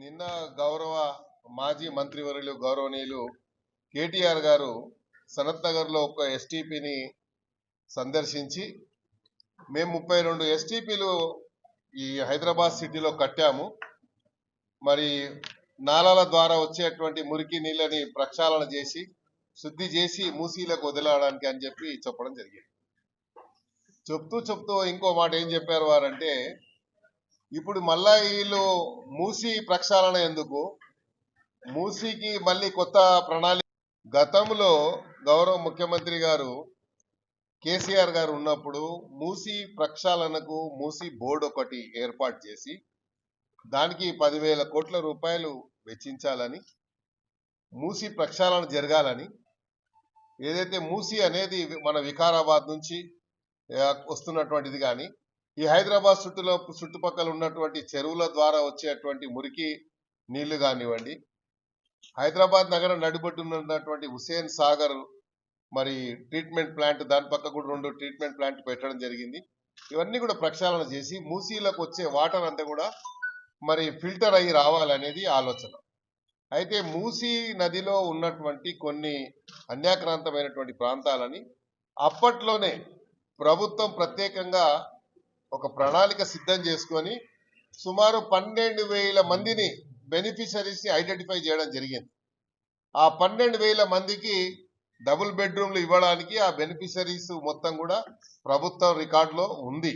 నిన్న గౌరవ మాజీ మంత్రివర్యులు గౌరవనీయులు కేటీఆర్ గారు సనత్ నగర్లో ఒక ఎస్టీపీని సందర్శించి మేము ముప్పై రెండు ఎస్టీపీలు ఈ హైదరాబాద్ సిటీలో కట్టాము. మరి నాలాల ద్వారా వచ్చేటువంటి మురికి నీళ్ళని ప్రక్షాళన చేసి శుద్ధి చేసి మూసీలకు వదిలడానికి అని చెప్పి చెప్పడం జరిగింది. చెప్తూ చెప్తూ ఇంకో మాట ఏం చెప్పారు వారంటే ఇప్పుడు మళ్ళా వీళ్ళు మూసి ప్రక్షాళన ఎందుకు? మూసీకి మళ్ళీ కొత్త ప్రణాళిక గతంలో గౌరవ ముఖ్యమంత్రి గారు కేసీఆర్ గారు ఉన్నప్పుడు మూసి ప్రక్షాళనకు మూసి బోర్డు ఒకటి ఏర్పాటు చేసి దానికి పదివేల కోట్ల రూపాయలు వెచ్చించాలని మూసి ప్రక్షాళన జరగాలని ఏదైతే మూసి అనేది మన వికారాబాద్ నుంచి వస్తున్నటువంటిది కానీ ఈ హైదరాబాద్ చుట్టులో చుట్టుపక్కల ఉన్నటువంటి చెరువుల ద్వారా వచ్చేటువంటి మురికి నీళ్ళు కానివ్వండి హైదరాబాద్ నగరం నడిబొడ్డున ఉన్నటువంటి హుసేన్ సాగర్ మరి ట్రీట్మెంట్ ప్లాంట్ దాని పక్క కూడా రెండు ట్రీట్మెంట్ ప్లాంట్ పెట్టడం జరిగింది. ఇవన్నీ కూడా ప్రక్షాళన చేసి మూసీలకు వచ్చే వాటర్ అంతా కూడా మరి ఫిల్టర్ అయ్యి రావాలనేది ఆలోచన. అయితే మూసీ నదిలో ఉన్నటువంటి కొన్ని అన్యాక్రాంతమైనటువంటి ప్రాంతాలని అప్పట్లోనే ప్రభుత్వం ప్రత్యేకంగా ఒక ప్రణాళిక సిద్ధం చేసుకొని సుమారు పన్నెండు వేల మందిని బెనిఫిషరీస్ని ఐడెంటిఫై చేయడం జరిగింది. ఆ పన్నెండు వేల మందికి డబుల్ బెడ్రూమ్లు ఇవ్వడానికి ఆ బెనిఫిషరీస్ మొత్తం కూడా ప్రభుత్వం రికార్డులో ఉంది.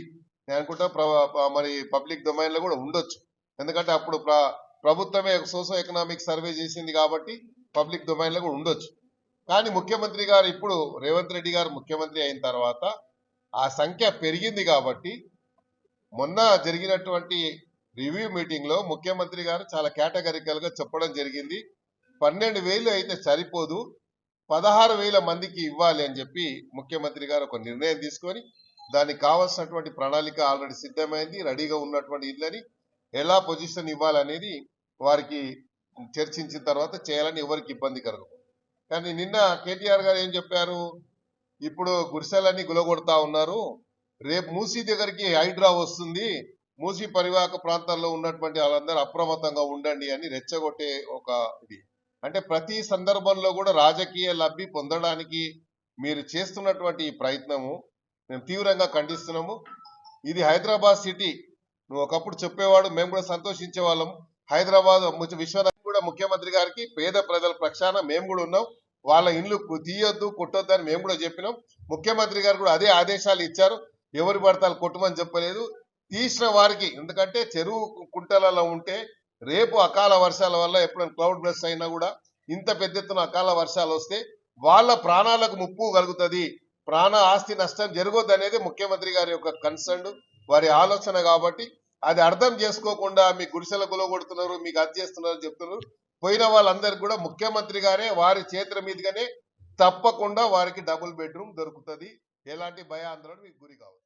నేను అనుకుంటా ప్ర- మరి పబ్లిక్ డొమైన్లో కూడా ఉండొచ్చు. ఎందుకంటే అప్పుడు ప్రభుత్వమే సోషో ఎకనామిక్ సర్వే చేసింది కాబట్టి పబ్లిక్ డొమైన్లో కూడా ఉండొచ్చు. కానీ ముఖ్యమంత్రి గారు ఇప్పుడు రేవంత్ రెడ్డి గారు ముఖ్యమంత్రి అయిన తర్వాత ఆ సంఖ్య పెరిగింది కాబట్టి మొన్న జరిగినటువంటి రివ్యూ మీటింగ్లో ముఖ్యమంత్రి గారు చాలా కేటగరికల్గా చెప్పడం జరిగింది. పన్నెండు వేలు అయితే సరిపోదు. పదహారు వేల మందికి ఇవ్వాలి అని చెప్పి ముఖ్యమంత్రి గారు ఒక నిర్ణయం తీసుకొని దానికి కావాల్సినటువంటి ప్రణాళిక ఆల్రెడీ సిద్ధమైంది. రెడీగా ఉన్నటువంటి ఇళ్ళని ఎలా పొజిషన్ ఇవ్వాలనేది వారికి చర్చించిన తర్వాత చేయాలని ఎవరికి ఇబ్బంది కలగదు కానీ నిన్న కేటీఆర్ గారు ఏం చెప్పారు? ఇప్పుడు గుడిసెలన్నీ గులగొడతా ఉన్నారు. రేపు మూసీ దగ్గరికి హైడ్రా వస్తుంది. మూసీ పరివాహక ప్రాంతాల్లో ఉన్నటువంటి వాళ్ళందరూ అప్రమత్తంగా ఉండండి అని రెచ్చగొట్టే ఒక ఇది. అంటే ప్రతి సందర్భంలో కూడా రాజకీయ లబ్ధి పొందడానికి మీరు చేస్తున్నటువంటి ఈ ప్రయత్నము మేము తీవ్రంగా ఖండిస్తున్నాము. ఇది హైదరాబాద్ సిటీ. నువ్వు ఒకప్పుడు చెప్పేవాడు మేము కూడా సంతోషించే వాళ్ళం. హైదరాబాద్ విశ్వనాథ్ కూడా ముఖ్యమంత్రి గారికి పేద ప్రజల ప్రక్షాన మేము కూడా ఉన్నాం. వాళ్ళ ఇండ్లు తీయొద్దు కొట్టొద్దు అని మేము కూడా చెప్పినాం. ముఖ్యమంత్రి గారు కూడా అదే ఆదేశాలు ఇచ్చారు. ఎవరి పడతాలు కొట్టమని చెప్పలేదు. తీసిన వారికి ఎందుకంటే చెరువు కుంటలలో ఉంటే రేపు అకాల వర్షాల వల్ల ఎప్పుడైనా క్లౌడ్ బ్లస్ అయినా కూడా ఇంత పెద్ద ఎత్తున అకాల వర్షాలు వస్తే వాళ్ళ ప్రాణాలకు ముప్పు కలుగుతుంది. ప్రాణ ఆస్తి నష్టం జరగదు అనేది ముఖ్యమంత్రి గారి యొక్క కన్సర్న్ వారి ఆలోచన కాబట్టి అది అర్థం చేసుకోకుండా మీ గుడిసెల గులగొడుతున్నారు మీకు అది చేస్తున్నారు చెప్తున్నారు. పోయిన వాళ్ళందరికీ కూడా ముఖ్యమంత్రి గారే వారి చేతుల మీదుగానే తప్పకుండా వారికి డబుల్ బెడ్రూమ్ దొరుకుతుంది. ఎలాంటి భయాందోళన మీకు గురి కావచ్చు